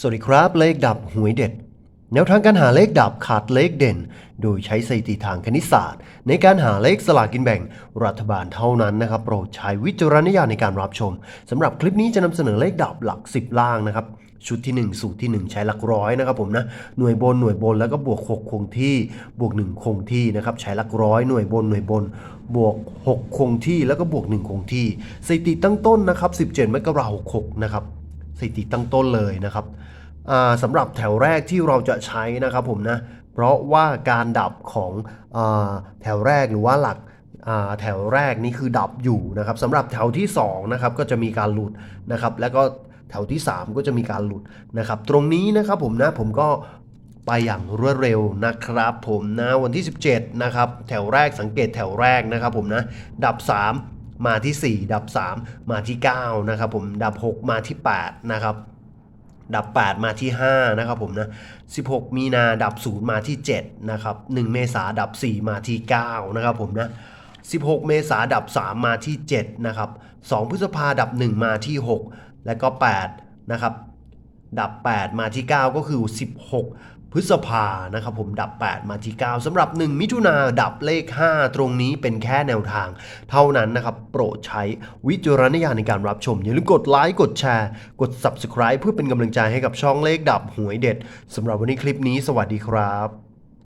สวัสดีครับเลขดับหวยเด็ด แนวทางการหาเลขดับขาดเลขเด่น โดยใช้สถิติทางคณิตศาสตร์ ในการหาเลขสลากกินแบ่งรัฐบาลเท่านั้นนะครับ โปรดใช้วิจารณญาณในการรับชมสำหรับคลิปนี้จะนำเสนอเลขดับหลัก 10 ล่างนะครับ ชุดที่ 1 สูตรที่ 1 ใช้หลักร้อยนะครับผมนะหน่วยบนหน่วยบนแล้วก็บวก 6 คงที่ บวก 1 คงที่นะครับใช้หลักร้อยหน่วยบนหน่วยบนบวก 6 คงที่แล้วก็บวก 1 คงที่สถิติตั้งต้นนะครับ17มกราคม66นะครับ สถิติตั้งต้นเลยนะครับสำหรับแถวแรกที่เราจะใช้นะครับผมนะ เพราะว่าการดับของอแถวแรกหรือว่าหลักแถวแรกนี่คือดับอยู่นะครับสำหรับแถวที่2นะครับก็จะมีการหลุดนะครับ แล้วก็แถวที่ 3 ก็จะมีการหลุดนะครับ ตรงนี้นะครับผมนะผมก็ไปอย่างรวดเร็วนะครับ ผมนะวันที่ 17นะครับแถวแรกสังเกตแถวแรกนะครับผมนะดับ 3 มาที่ 4 ดับ 3 มาที่ 9 นะครับผมดับ 6 มาที่ 8 นะครับ ดับ 8 มาที่ 5 นะครับผมนะ 16 มีนาดับ 0 มาที่ 7 นะครับ 1 เมษาดับ 4 มาที่ 9 นะครับผมนะ16 เมษาดับ 3 มาที่ 7 นะครับ 2 พฤษภาดับ 1 มาที่ 6 และก็ 8 นะครับ ดับ 8 มาที่ 9 ก็คือ 16 พฤษภานะครับผมดับ 8 มาที่ 9สำหรับ 1 มิถุนาดับเลข 5 ตรงนี้เป็นแค่แนวทาง เท่านั้นนะครับ โปรดใช้วิจารณญาณในการรับชม อย่าลืมกดไลค์กดแชร์ กด Subscribe เพื่อเป็นกำลังใจให้กับช่องเลขดับหวยเด็ดสำหรับวันนี้คลิปนี้สวัสดีครับ